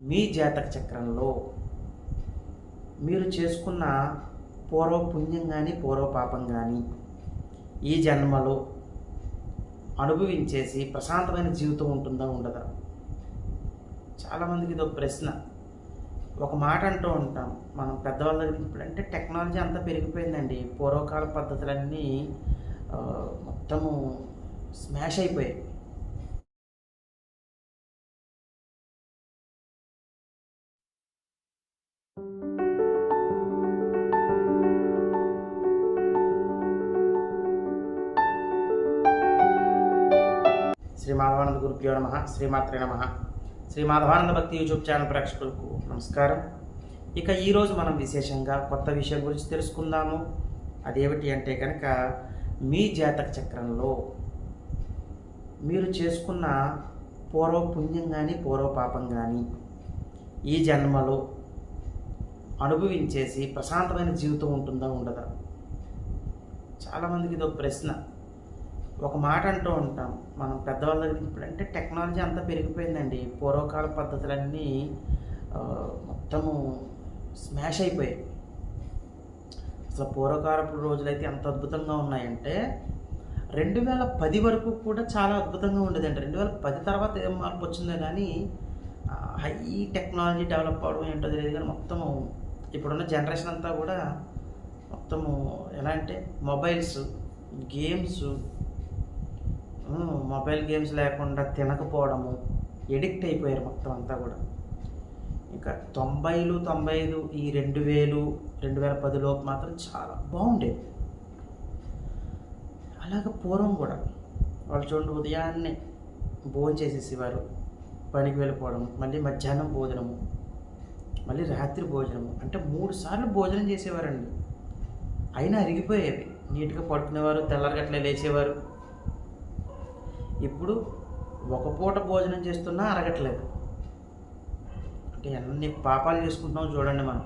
మీ జాతక చక్రంలో మీరు చేసుకున్న పూర్వ పుణ్యం కానీ పూర్వ పాపం కానీ ఈ జన్మలో అనుభవించేసి ప్రశాంతమైన జీవితం ఉంటుందా ఉండదా? చాలామందికి ఇది ఒక ప్రశ్న. ఒక మాట అంటూ ఉంటాం. మనం పెద్దవాళ్ళ దగ్గర ఇప్పుడంటే టెక్నాలజీ అంతా పెరిగిపోయిందండి. పూర్వకాల పద్ధతులన్నీ మొత్తము స్మాష్ అయిపోయాయి. శ్రీ మాధవానంద గురుభ్యో నమ శ్రీమాత్రే నమ. శ్రీ మాధవానంద భక్తి యూట్యూబ్ ఛానల్ ప్రేక్షకులకు నమస్కారం. ఇక ఈరోజు మనం విశేషంగా కొత్త విషయం గురించి తెలుసుకుందాము. అదేమిటి అంటే కనుక మీ జాతక చక్రంలో మీరు చేసుకున్న పూర్వ పుణ్యం కానీ పూర్వ పాపం కానీ ఈ జన్మలో అనుభవించేసి ప్రశాంతమైన జీవితం ఉంటుందా ఉండదా? చాలామందికి ఇది ఒక ప్రశ్న. ఒక మాట అంటూ ఉంటాం. మనం పెద్దవాళ్ళ దగ్గర ఇప్పుడంటే టెక్నాలజీ అంతా పెరిగిపోయిందండి. పూర్వకాల పద్ధతులన్నీ మొత్తము స్మాష్ అయిపోయాయి. అసలు పూర్వకాలపు రోజులైతే ఎంత అద్భుతంగా ఉన్నాయంటే రెండు వేల పది వరకు కూడా చాలా అద్భుతంగా ఉండేదండి. రెండు వేల పది తర్వాత ఏం మార్పు వచ్చిందో కానీ హై టెక్నాలజీ డెవలప్ అవడం ఏంటో తెలియదు కానీ మొత్తము ఇప్పుడున్న జనరేషన్ అంతా కూడా మొత్తము ఎలా అంటే మొబైల్స్ గేమ్స్ మొబైల్ గేమ్స్ లేకుండా తినకపోవడము ఎడిక్ట్ అయిపోయారు మొత్తం అంతా కూడా. ఇంకా తొంభైలు తొంభై ఐదు ఈ రెండు వేలు రెండు వేల పదిలోపు మాత్రం చాలా బాగుండేది. అలాగే పూర్వం కూడా వాళ్ళు చూడండి ఉదయాన్నే భోజనం చేసేసేవారు. పనికి వెళ్ళిపోవడం మళ్ళీ మధ్యాహ్నం భోజనము మళ్ళీ రాత్రి భోజనము. అంటే మూడు సార్లు భోజనం చేసేవారండి. అయినా అరిగిపోయేవి. నీట్గా పడుకునేవారు తెల్లరగట్లే లేచేవారు. ఇప్పుడు ఒక పూట భోజనం చేస్తున్నా అరగట్లేదు. అంటే ఎన్ని పాపాలు చేసుకుంటున్నామో చూడండి మనం.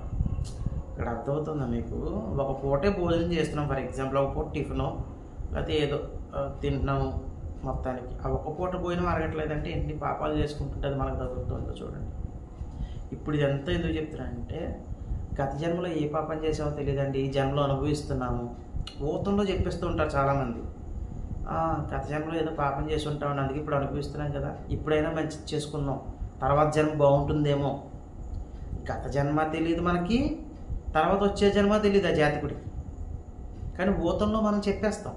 ఇక్కడ అర్థమవుతుందా మీకు? ఒక పూటే భోజనం చేస్తున్నాం ఫర్ ఎగ్జాంపుల్ ఒక పూట టిఫిను లేకపోతే ఏదో తింటున్నాము మొత్తానికి. ఆ ఒక పూట భోజనం అరగట్లేదంటే ఎన్ని పాపాలు చేసుకుంటుంటే అది మనకు తగులుతుందో చూడండి. ఇప్పుడు ఇదంతా ఎందుకు చెప్తున్నానంటే గత జన్మలో ఏ పాపం చేసామో తెలియదండి. ఈ జన్మలో అనుభవిస్తున్నాము. ఊతంలో చెప్పేస్తూ ఉంటారు చాలామంది. గత జన్మలో ఏదో పాపం చేసి ఉంటామని అందుకే ఇప్పుడు అనుభవిస్తున్నాం కదా. ఇప్పుడైనా మంచి చేసుకుందాం. తర్వాత జన్మ బాగుంటుందేమో. గత జన్మ తెలియదు మనకి తర్వాత వచ్చే జన్మ తెలియదు ఆ జాతకుడికి. కానీ ఊతంలో మనం చెప్పేస్తాం.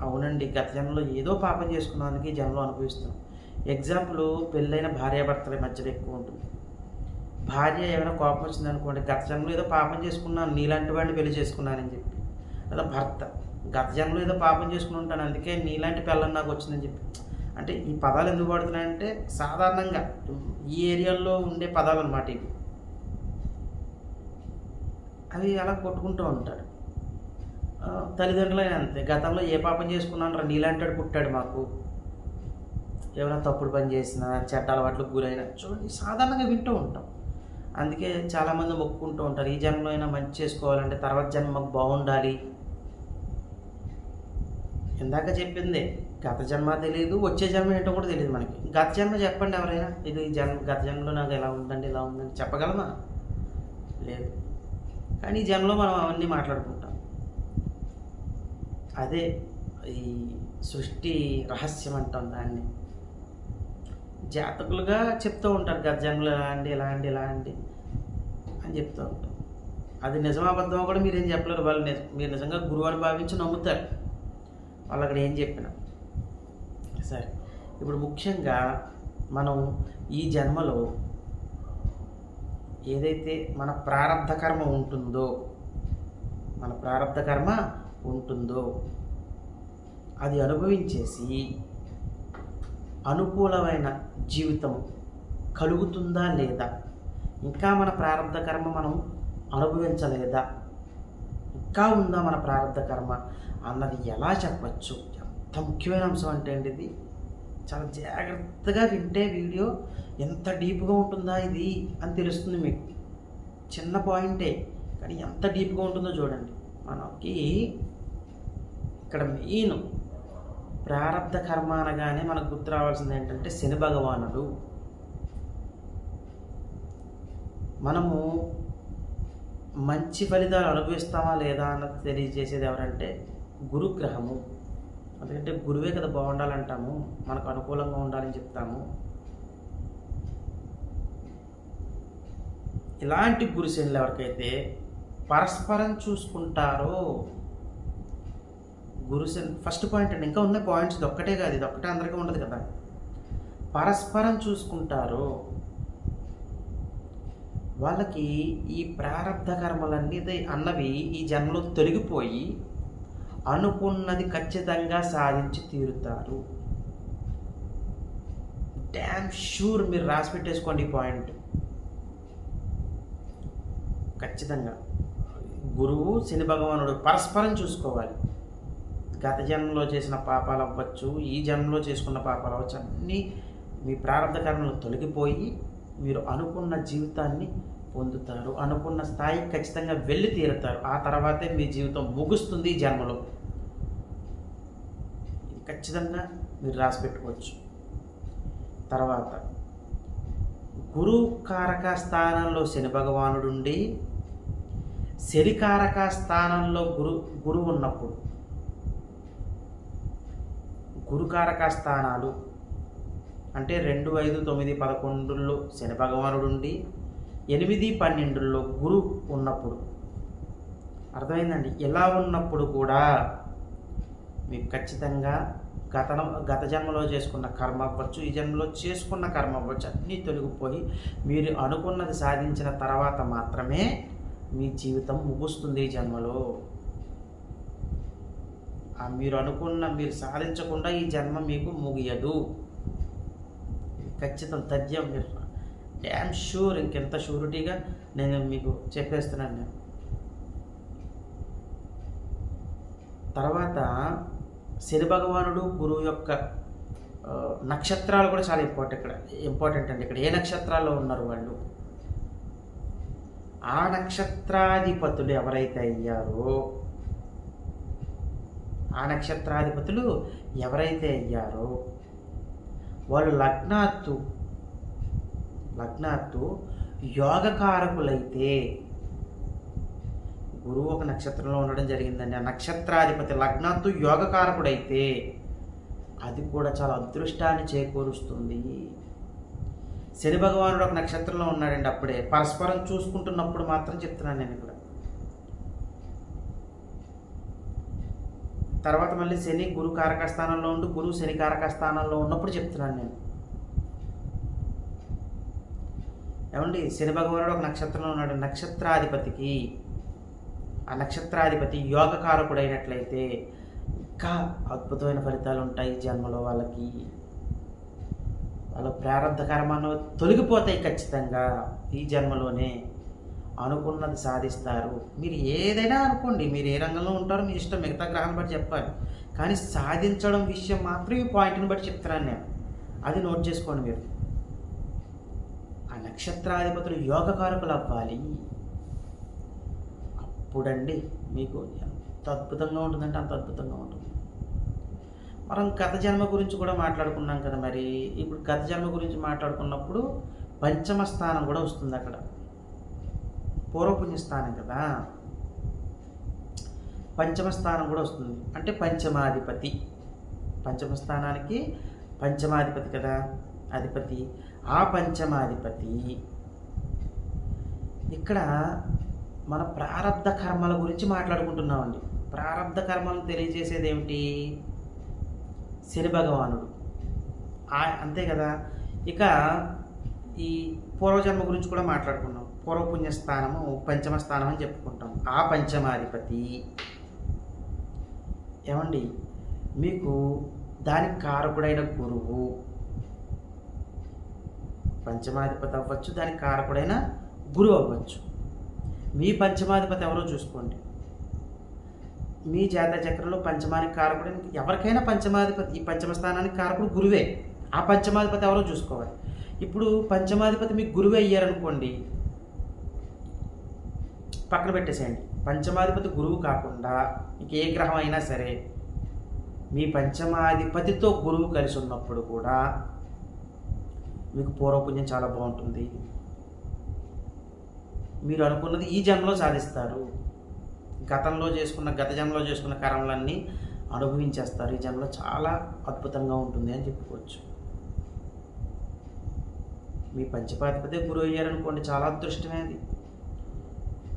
అవునండి గత జన్మలో ఏదో పాపం చేసుకున్నాం అందుకే జన్మలో అనుభవిస్తున్నాం. ఎగ్జాంపుల్ పెళ్ళైన భార్యాభర్తల మధ్యలో ఎక్కువ ఉంటుంది. భార్య ఏమైనా కోపం వచ్చింది అనుకోండి గత జన్మలో ఏదో పాపం చేసుకున్నాను నీలాంటి వాడిని పెళ్ళి చేసుకున్నానని చెప్పి. లేదా భర్త. గత జన్మలో ఏదో పాపం చేసుకుని ఉంటాను అందుకే నీలాంటి పిల్లని నాకు వచ్చిందని చెప్పి. అంటే ఈ పదాలు ఎందుకు వాడుతున్నాయంటే సాధారణంగా ఈ ఏరియాలో ఉండే పదాలు అన్నమాట ఇవి. అవి అలా కొట్టుకుంటూ ఉంటారు తల్లిదండ్రులైన అంతే. గతంలో ఏ పాపం చేసుకున్నాను రా నీలాంటాడు పుట్టాడు మాకు. ఎవరైనా తప్పుడు పని చేసినా చెడ్డ అలవాట్లకు గురైనా చూడండి సాధారణంగా వింటూ ఉంటాం. అందుకే చాలామంది మొక్కుకుంటూ ఉంటారు. ఈ జన్మలో అయినా మంచి చేసుకోవాలంటే తర్వాత జన్మకు మాకు బాగుండాలి. ఇందాక చెప్పింది గత జన్మ తెలియదు వచ్చే జన్మ ఏంటో కూడా తెలియదు మనకి. గత జన్మ చెప్పండి ఎవరైనా ఇది జన్మ గత జన్మలో నాకు ఎలా ఉందండి ఇలా ఉందండి చెప్పగలమా? లేదు. కానీ ఈ జన్మలో మనం అవన్నీ మాట్లాడుకుంటాం. అదే ఈ సృష్టి రహస్యం అంటాం దాన్ని. జాతకులుగా చెప్తూ ఉంటారు గత జన్మలు ఎలా అండి ఇలా అండి ఇలా అండి అని చెప్తూ ఉంటాం. అది నిజమాబద్ధమో కూడా మీరేం చెప్పలేరు వాళ్ళు మీరు నిజంగా గురువు అని భావించి నమ్ముతారు. వాళ్ళు అక్కడ ఏం చెప్పినా. సరే. ఇప్పుడు ముఖ్యంగా మనం ఈ జన్మలో ఏదైతే మన ప్రారంధ కర్మ ఉంటుందో మన ప్రారంధ కర్మ ఉంటుందో అది అనుభవించేసి అనుకూలమైన జీవితం కలుగుతుందా లేదా? ఇంకా మన ప్రారంధ కర్మ మనం అనుభవించలేదా? ఇంకా ఉందా మన ప్రారంభ కర్మ అన్నది ఎలా చెప్పచ్చు? ఎంత ముఖ్యమైన అంశం అంటే అండి ఇది. చాలా జాగ్రత్తగా వింటే వీడియో ఎంత డీప్గా ఉంటుందా ఇది అని తెలుస్తుంది మీకు. చిన్న పాయింటే కానీ ఎంత డీప్గా ఉంటుందో చూడండి. మనకి ఇక్కడ మెయిన్ ప్రారంధ కర్మ అనగానే మనకు గుర్తు రావాల్సింది ఏంటంటే శని భగవానుడు. మనము మంచి ఫలితాలు అనుభవిస్తామా లేదా అన్నది తెలియజేసేది ఎవరంటే గురుగ్రహము. ఎందుకంటే గురువే కదా బాగుండాలంటాము మనకు అనుకూలంగా ఉండాలని చెప్తాము. ఇలాంటి గురుశనులు ఎవరికైతే పరస్పరం చూసుకుంటారో గురుశని ఫస్ట్ పాయింట్ అండి ఇంకా ఉన్న పాయింట్స్ ఇది ఒక్కటే కాదు ఇది ఒక్కటే అందరికీ ఉండదు కదా. పరస్పరం చూసుకుంటారో వాళ్ళకి ఈ ప్రారంధ కర్మలన్నీ అన్నవి ఈ జన్మలో తొలగిపోయి అనుకున్నది ఖచ్చితంగా సాధించి తీరుతారు. డ్యామ్ షూర్ మీరు రాసి పెట్టేసుకోండి ఈ పాయింట్ ఖచ్చితంగా. గురువు శని భగవానుడు పరస్పరం చూసుకోవాలి. గత జన్మలో చేసిన పాపాలు అవ్వచ్చు ఈ జన్మలో చేసుకున్న పాపాలు అవ్వచ్చు అన్నీ మీ ప్రారంభ కర్మలు తొలగిపోయి మీరు అనుకున్న జీవితాన్ని పొందుతారు. అనుకున్న స్థాయికి ఖచ్చితంగా వెళ్ళి తీరుతారు. ఆ తర్వాతే మీ జీవితం ముగుస్తుంది జన్మలో. ఇది ఖచ్చితంగా మీరు రాసి పెట్టుకోవచ్చు. తర్వాత గురు కారక స్థానంలో శని భగవానుడుండి శనికారక స్థానంలో గురు గురువు ఉన్నప్పుడు గురుకారక స్థానాలు అంటే రెండు ఐదు తొమ్మిది పదకొండులో శని భగవానుడు ఉండి ఎనిమిది పన్నెండులో గురు ఉన్నప్పుడు. అర్థమైందండి? ఇలా ఉన్నప్పుడు కూడా మీకు ఖచ్చితంగా గత గత జన్మలో చేసుకున్న కర్మ అవ్వచ్చు ఈ జన్మలో చేసుకున్న కర్మ అవ్వచ్చు అన్నీ తొలగిపోయి మీరు అనుకున్నది సాధించిన తర్వాత మాత్రమే మీ జీవితం ముగుస్తుంది ఈ జన్మలో. ఆ మీరు అనుకున్న మీరు సాధించకుండా ఈ జన్మ మీకు ముగియదు. ఖచ్చితం తథ్యం మీరు. డ్యామ్ షూర్ ఇంకెంత షూరిటీగా నేను మీకు చెప్పేస్తున్నాను నేను. తర్వాత శని భగవానుడు గురువు యొక్క నక్షత్రాలు కూడా చాలా ఇంపార్టెంట్ ఇక్కడ. ఇంపార్టెంట్ అండి ఇక్కడ. ఏ నక్షత్రాల్లో ఉన్నారు వాళ్ళు? ఆ నక్షత్రాధిపతులు ఎవరైతే అయ్యారో ఆ నక్షత్రాధిపతులు ఎవరైతే అయ్యారో వాళ్ళు లగ్నాత్తు లగ్నాత్తు యోగకారకులైతే గురువు ఒక నక్షత్రంలో ఉండడం జరిగిందండి. ఆ నక్షత్రాధిపతి లగ్నాత్తు యోగకారకుడైతే అది కూడా చాలా అదృష్టాన్ని చేకూరుస్తుంది. శని భగవానుడు ఒక నక్షత్రంలో ఉన్నాడండి అప్పుడే. పరస్పరం చూసుకుంటున్నప్పుడు మాత్రం చెప్తున్నాను నేను ఇక్కడ. తర్వాత మళ్ళీ శని గురు కారక స్థానంలో ఉండి గురువు శని కారక స్థానంలో ఉన్నప్పుడు చెప్తున్నాను నేను. ఏమండి? శని భగవానుడు ఒక నక్షత్రంలో ఉన్నాడు. నక్షత్రాధిపతికి ఆ నక్షత్రాధిపతి యోగకారకుడైనట్లయితే ఇంకా అద్భుతమైన ఫలితాలు ఉంటాయి ఈ జన్మలో వాళ్ళకి. వాళ్ళ ప్రారంభ కర్మను తొలగిపోతాయి ఖచ్చితంగా ఈ జన్మలోనే. అనుకున్నది సాధిస్తారు. మీరు ఏదైనా అనుకోండి మీరు ఏ రంగంలో ఉంటారో మీ ఇష్టం మిగతా గ్రహాన్ని బట్టి చెప్పాలి. కానీ సాధించడం విషయం మాత్రం ఈ పాయింట్ని బట్టి చెప్తున్నాను నేను. అది నోట్ చేసుకోండి మీరు. ఆ నక్షత్రాధిపతులు యోగకారకులు అవ్వాలి. అప్పుడండి మీకు ఎంత అద్భుతంగా ఉంటుందంటే అంత అద్భుతంగా ఉంటుంది. మనం గత జన్మ గురించి కూడా మాట్లాడుకున్నాం కదా మరి. ఇప్పుడు గత జన్మ గురించి మాట్లాడుకున్నప్పుడు పంచమ స్థానం కూడా వస్తుంది అక్కడ. పూర్వపుణ్య స్థానం కదా. పంచమ స్థానం కూడా వస్తుంది. అంటే పంచమాధిపతి. పంచమ స్థానానికి పంచమాధిపతి కదా. అధిపతి. ఆ పంచమాధిపతి. ఇక్కడ మన ప్రారంధ కర్మల గురించి మాట్లాడుకుంటున్నామండి. ప్రారంధ కర్మలు తెలియజేసేది ఏమిటి శని భగవానుడు. అంతే కదా. ఇక ఈ పూర్వజన్మ గురించి కూడా మాట్లాడుకున్నాం. పూర్వపుణ్య స్థానము పంచమ స్థానం అని చెప్పుకుంటాం. ఆ పంచమాధిపతి. ఏమండి? మీకు దానికి కారకుడైన గురువు. పంచమాధిపతి అవ్వచ్చు దానికి కారకుడైన గురువు అవ్వచ్చు. మీ పంచమాధిపతి ఎవరో చూసుకోండి. మీ జాత చక్రంలో పంచమానికి కారకుడు ఎవరికైనా పంచమాధిపతి ఈ పంచమ స్థానానికి కారకుడు గురువే. ఆ పంచమాధిపతి ఎవరో చూసుకోవాలి. ఇప్పుడు పంచమాధిపతి మీకు గురువే అయ్యారనుకోండి పక్కన పెట్టేసేయండి. పంచమాధిపతి గురువు కాకుండా మీకు ఏ గ్రహం అయినా సరే మీ పంచమాధిపతితో గురువు కలిసి ఉన్నప్పుడు కూడా మీకు పూర్వపుణ్యం చాలా బాగుంటుంది. మీరు అనుకున్నది ఈ జన్మలో సాధిస్తారు. గతంలో చేసుకున్న గత జన్మలో చేసుకున్న కర్మలన్నీ అనుభవించేస్తారు. ఈ జన్మలో చాలా అద్భుతంగా ఉంటుంది అని చెప్పుకోవచ్చు. మీ పంచపాతిపతే గురువు అయ్యారనుకోండి చాలా అదృష్టమే అది.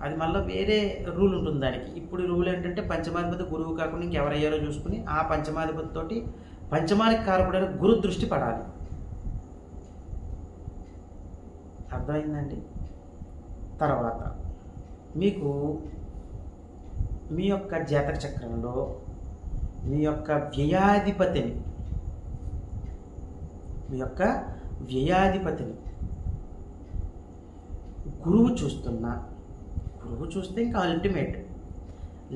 అది మళ్ళీ వేరే రూల్ ఉంటుంది దానికి. ఇప్పుడు రూల్ ఏంటంటే పంచమాధిపతి గురువు కాకుండా ఇంకెవరయ్యారో చూసుకుని ఆ పంచమాధిపతితోటి పంచమానికి కారకుడైన గురు దృష్టి పడాలి. అర్థమైందండి? తర్వాత మీకు మీ యొక్క జాతక చక్రంలో మీ యొక్క వ్యయాధిపతిని మీ యొక్క వ్యయాధిపతిని గురువు చూస్తున్నా. గురువు చూస్తే ఇంకా అల్టిమేట్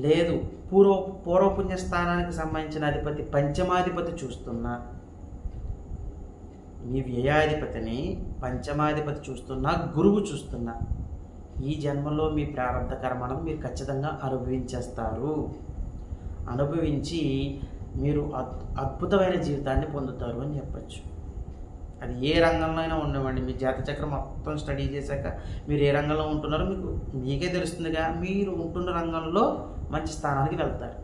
లేదు పూర్వ పూర్వపుణ్య స్థానానికి సంబంధించిన అధిపతి పంచమాధిపతి చూస్తున్నా. మీ వ్యయాధిపతిని పంచమాధిపతి చూస్తున్నా గురువు చూస్తున్నా. ఈ జన్మలో మీ ప్రారంభ కర్మను మీరు ఖచ్చితంగా అనుభవించేస్తారు. అనుభవించి మీరు అద్ అద్భుతమైన జీవితాన్ని పొందుతారు అని చెప్పచ్చు. అది ఏ రంగంలో అయినా ఉండవండి. మీ జాతచక్రం మొత్తం స్టడీ చేశాక మీరు ఏ రంగంలో ఉంటున్నారో మీకు మీకే తెలుస్తుందిగా. మీరు ఉంటున్న రంగంలో మంచి స్థానానికి వెళ్తారు.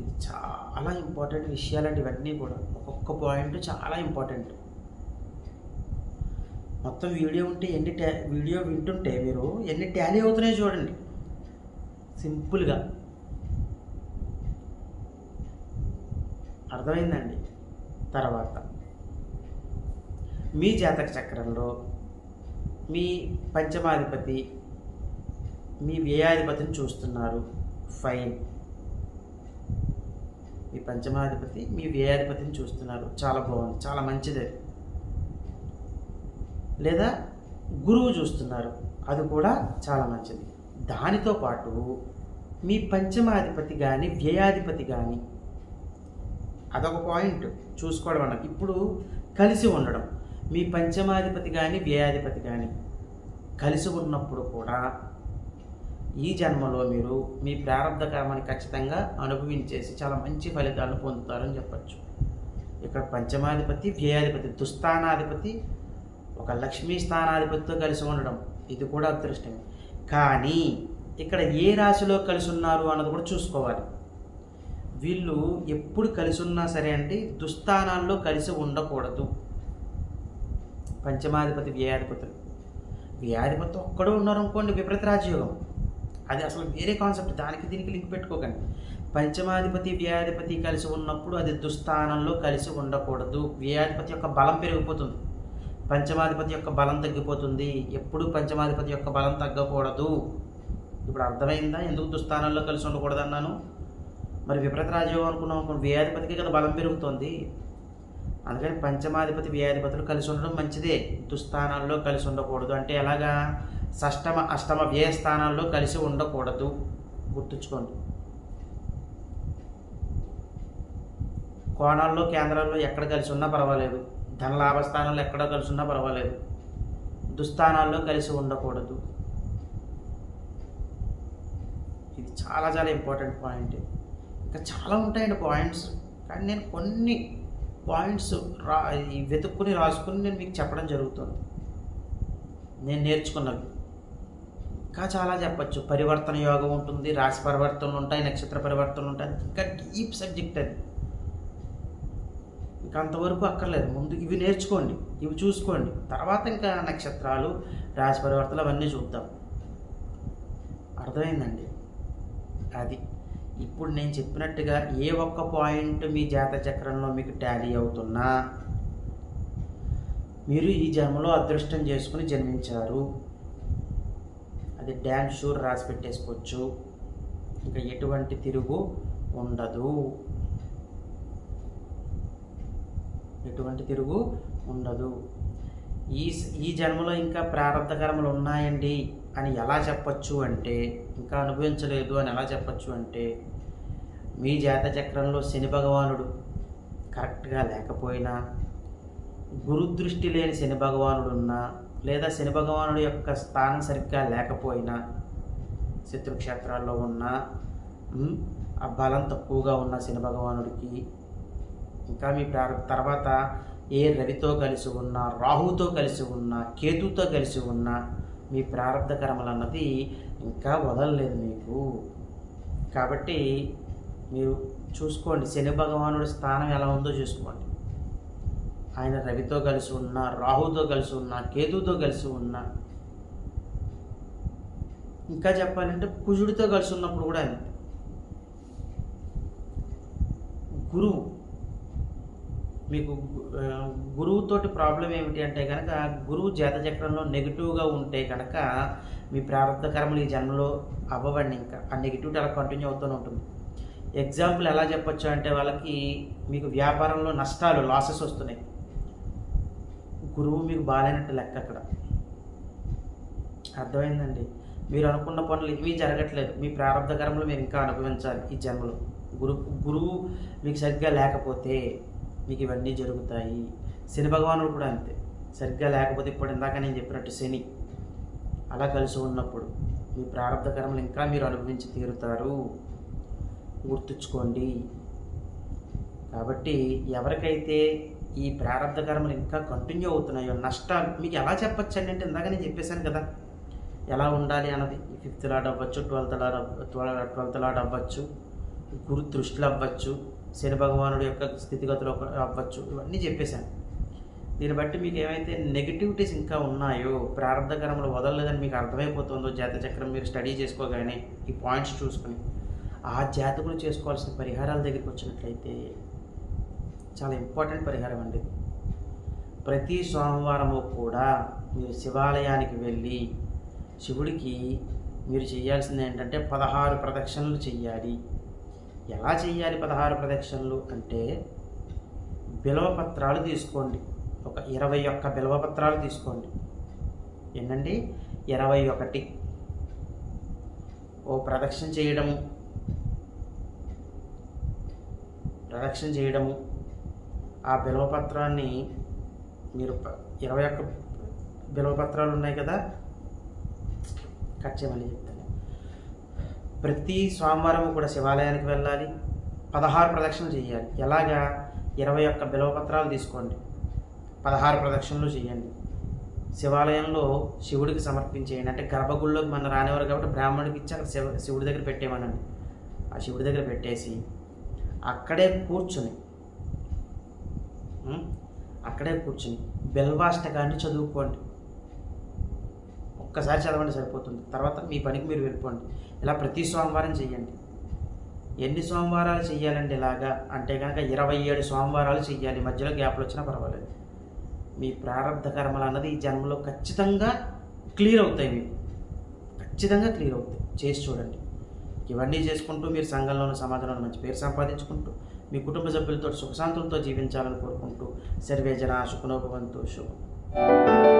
ఇది చాలా ఇంపార్టెంట్ విషయాలండి ఇవన్నీ కూడా. ఒక్కొక్క పాయింట్ చాలా ఇంపార్టెంట్. మొత్తం వీడియో ఉంటే ఎన్ని ట్యా వీడియో వింటుంటే మీరు ఎన్ని టాలీ అవుతున్నాయో చూడండి. సింపుల్గా. అర్థమైందండి? తర్వాత మీ జాతక చక్రంలో మీ పంచమాధిపతి మీ వ్యయాధిపతిని చూస్తున్నారు. ఫైన్ మీ పంచమాధిపతి మీ వ్యయాధిపతిని చూస్తున్నారు. చాలా బాగుంది. చాలా మంచిది. లేదా గురువు చూస్తున్నారు. అది కూడా చాలా మంచిది. దానితో పాటు మీ పంచమాధిపతి కానీ వ్యయాధిపతి కానీ అదొక పాయింట్. చూసుకోవడం అన్నది ఇప్పుడు కలిసి ఉండడం. మీ పంచమాధిపతి కానీ వ్యయాధిపతి కానీ కలిసి ఉన్నప్పుడు కూడా ఈ జన్మలో మీరు మీ ప్రారంభ కర్మని ఖచ్చితంగా అనుభవించేసి చాలా మంచి ఫలితాలను పొందుతారని చెప్పచ్చు. ఇక్కడ పంచమాధిపతి వ్యయాధిపతి దుస్థానాధిపతి ఒక లక్ష్మీ స్థానాధిపతితో కలిసి ఉండడం. ఇది కూడా అదృష్టమే. కానీ ఇక్కడ ఏ రాశిలో కలిసి ఉన్నారు అన్నది కూడా చూసుకోవాలి. వీళ్ళు ఎప్పుడు కలిసి ఉన్నా సరే అండి దుస్థానాల్లో కలిసి ఉండకూడదు. పంచమాధిపతి వ్యాధిపతులు వ్యాధిపతి ఒక్కడో ఉన్నారు అనుకోండి విపరీత రాజయోగం. అది అసలు వేరే కాన్సెప్ట్ దానికి దీనికి లింక్ పెట్టుకోకండి. పంచమాధిపతి వ్యాధిపతి కలిసి ఉన్నప్పుడు అది దుస్థానంలో కలిసి ఉండకూడదు. వ్యాధిపతి యొక్క బలం పెరిగిపోతుంది. పంచమాధిపతి యొక్క బలం తగ్గిపోతుంది. ఎప్పుడు పంచమాధిపతి యొక్క బలం తగ్గకూడదు. ఇప్పుడు అర్థమైందా? ఎందుకు దుస్థానంలో కలిసి ఉండకూడదు అన్నాను మరి విపరీత రాజయోగం అనుకున్నాం అనుకోండి. వ్యాధిపతికి కదా బలం పెరుగుతుంది. అందుకని పంచమాధిపతి వ్యాధిపతులు కలిసి ఉండడం మంచిదే. దుస్థానాల్లో కలిసి ఉండకూడదు. అంటే ఎలాగా? షష్టమ అష్టమ వ్యయ స్థానాల్లో కలిసి ఉండకూడదు. గుర్తుంచుకోండి. కోణాల్లో కేంద్రాల్లో ఎక్కడ కలిసి ఉన్నా పర్వాలేదు. ధన లాభస్థానంలో ఎక్కడ కలిసి ఉన్నా పర్వాలేదు. దుస్థానాల్లో కలిసి ఉండకూడదు. ఇది చాలా చాలా ఇంపార్టెంట్ పాయింట్. ఇంకా చాలా ఉంటాయండి పాయింట్స్. కానీ నేను కొన్ని పాయింట్స్ రా వెతుక్కుని రాసుకుని నేను మీకు చెప్పడం జరుగుతుంది. నేను నేర్చుకున్నవి. ఇంకా చాలా చెప్పచ్చు. పరివర్తన యోగం ఉంటుంది రాశి పరివర్తనలు ఉంటాయి నక్షత్ర పరివర్తనలు ఉంటాయి. ఇంకా డీప్ సబ్జెక్ట్ అది. ఇంకా అంతవరకు అక్కర్లేదు. ముందు ఇవి నేర్చుకోండి ఇవి చూసుకోండి. తర్వాత ఇంకా నక్షత్రాలు రాశి పరివర్తనలు అవన్నీ చూద్దాం. అర్థమైందండి? అది. ఇప్పుడు నేను చెప్పినట్టుగా ఏ ఒక్క పాయింట్ మీ జాత చక్రంలో మీకు ట్యాలీ అవుతున్నా మీరు ఈ జన్మలో అదృష్టం చేసుకుని జన్మించారు. అది డ్యామ్ షూర్ రాసి పెట్టేసుకోవచ్చు. ఇంకా ఎటువంటి తిరుగు ఉండదు. ఎటువంటి తిరుగు ఉండదు. ఈ ఈ జన్మలో ఇంకా ప్రారంభ కర్మలు ఉన్నాయండి. అని ఎలా చెప్పచ్చు అంటే ఇంకా అనుభవించలేదు అని ఎలా చెప్పచ్చు అంటే మీ జాతచక్రంలో శని భగవానుడు కరెక్ట్గా లేకపోయినా గురుదృష్టి లేని శని భగవానుడు ఉన్నా లేదా శని భగవానుడు యొక్క స్థానం సరిగ్గా లేకపోయినా శత్రుక్షేత్రాల్లో ఉన్న ఆ బలం తక్కువగా ఉన్న శని భగవానుడికి ఇంకా మీ ప్రార తర్వాత ఏ రవితో కలిసి ఉన్నా రాహుతో కలిసి ఉన్నా కేతుతో కలిసి ఉన్నా మీ ప్రారంభ కర్మలు అన్నది ఇంకా వదలలేదు మీకు. కాబట్టి మీరు చూసుకోండి. శని భగవానుడి స్థానం ఎలా ఉందో చూసుకోండి. ఆయన రవితో కలిసి ఉన్నా రాహుతో కలిసి ఉన్నా కేతుతో కలిసి ఉన్నా ఇంకా చెప్పాలంటే కుజుడితో కలిసి ఉన్నప్పుడు కూడా అంతే గురువు మీకు గురువుతోటి ప్రాబ్లం ఏమిటి అంటే కనుక గురువు జాతచక్రంలో నెగిటివ్గా ఉంటే కనుక మీ ప్రారంభ కర్మలు ఈ జన్మలో అవ్వవండి ఇంకా. ఆ నెగిటివిటీ అలా కంటిన్యూ అవుతూనే ఉంటుంది. ఎగ్జాంపుల్ ఎలా చెప్పొచ్చు అంటే వాళ్ళకి మీకు వ్యాపారంలో నష్టాలు లాసెస్ వస్తున్నాయి. గురువు మీకు బాగాలేనట్టు లెక్క అక్కడ. అర్థమైందండి? మీరు అనుకున్న పనులు ఇవి జరగట్లేదు. మీ ప్రారంభ కర్మలు మీరు ఇంకా అనుభవించాలి ఈ జన్మలో. గురు గురువు మీకు సరిగ్గా లేకపోతే మీకు ఇవన్నీ జరుగుతాయి. శని భగవానుడు కూడా అంతే. సరిగ్గా లేకపోతే ఇప్పుడు ఇందాక నేను చెప్పినట్టు శని అలా కలిసి ఉన్నప్పుడు మీ ప్రారంభ కర్మలు ఇంకా మీరు అనుభవించి తీరుతారు. గుర్తుంచుకోండి. కాబట్టి ఎవరికైతే ఈ ప్రారంభ కర్మలు ఇంకా కంటిన్యూ అవుతున్నాయో నష్టాలు మీకు ఎలా చెప్పచ్చండి అంటే ఇందాక నేను చెప్పేశాను కదా. ఎలా ఉండాలి అన్నది. ఫిఫ్త్ లాడ్ అవ్వచ్చు ట్వెల్త్ లాడ్ ట్వెల్త్ లాడ్ అవ్వచ్చు గురు దృష్టిలు అవ్వచ్చు. శని భగవానుడి యొక్క స్థితిగతులు అవ్వచ్చు. ఇవన్నీ చెప్పేశాను. దీన్ని బట్టి మీకు ఏమైతే నెగిటివిటీస్ ఇంకా ఉన్నాయో ప్రారంభ వదలలేదని మీకు అర్థమైపోతుందో జాత చక్రం మీరు స్టడీ చేసుకోగానే ఈ పాయింట్స్ చూసుకుని ఆ జాతకులు చేసుకోవాల్సిన పరిహారాల దగ్గరికి వచ్చినట్లయితే చాలా ఇంపార్టెంట్ పరిహారం అండి ప్రతి సోమవారము కూడా మీరు శివాలయానికి వెళ్ళి శివుడికి మీరు చేయాల్సింది ఏంటంటే పదహారు ప్రదక్షిణలు చెయ్యాలి ఎలా చేయాలి పదహారు ప్రదక్షిణలు అంటే బిలవపత్రాలు తీసుకోండి. ఒక ఇరవై ఒక్క బిలవపత్రాలు తీసుకోండి. ఏంటండి ఇరవై ఒకటి. ఓ ప్రదక్షిణ చేయడము. ప్రదక్షిణ చేయడము. ఆ బిలవపత్రాన్ని మీరు ఇరవై ఒక్క బిలవపత్రాలు ఉన్నాయి కదా? కట్ చేయమని చెప్తాను. ప్రతి సోమవారం కూడా శివాలయానికి వెళ్ళాలి. పదహారు ప్రదక్షిణలు చేయాలి. ఎలాగా? ఇరవై ఒక్క బిలవపత్రాలు తీసుకోండి. పదహారు ప్రదక్షిణలు చేయండి. శివాలయంలో శివుడికి సమర్పించేయండి. అంటే గర్భగుడిలోకి మన రానివారు కాబట్టి బ్రాహ్మణుడికి ఇచ్చి అక్కడ శివ శివుడి దగ్గర పెట్టేమనండి ఆ శివుడి దగ్గర పెట్టేసి అక్కడే కూర్చుని అక్కడే కూర్చుని బెల్వాష్టకాన్ని చదువుకోండి. ఒక్కసారి చదవండి సరిపోతుంది. తర్వాత మీ పనికి మీరు వెళ్ళిపోండి. ఇలా ప్రతి సోమవారం చేయండి ఎన్ని సోమవారాలు చేయాలండి ఇలాగా? అంటే కనుక ఇరవై ఏడు సోమవారాలు చేయాలి మధ్యలో గ్యాప్లు వచ్చినా పర్వాలేదు. మీ ప్రారంభ కర్మలు అన్నది ఈ జన్మలో ఖచ్చితంగా క్లియర్ అవుతాయి మీకు. ఖచ్చితంగా క్లియర్ అవుతాయి. చేసి చూడండి. ఇవన్నీ చేసుకుంటూ మీరు సంఘంలోని సమాజంలోని మంచి పేరు సంపాదించుకుంటూ మీ కుటుంబ సభ్యులతో సుఖశాంతులతో జీవించాలని కోరుకుంటూ సర్వేజన సుఖనోభవంతు శుభం.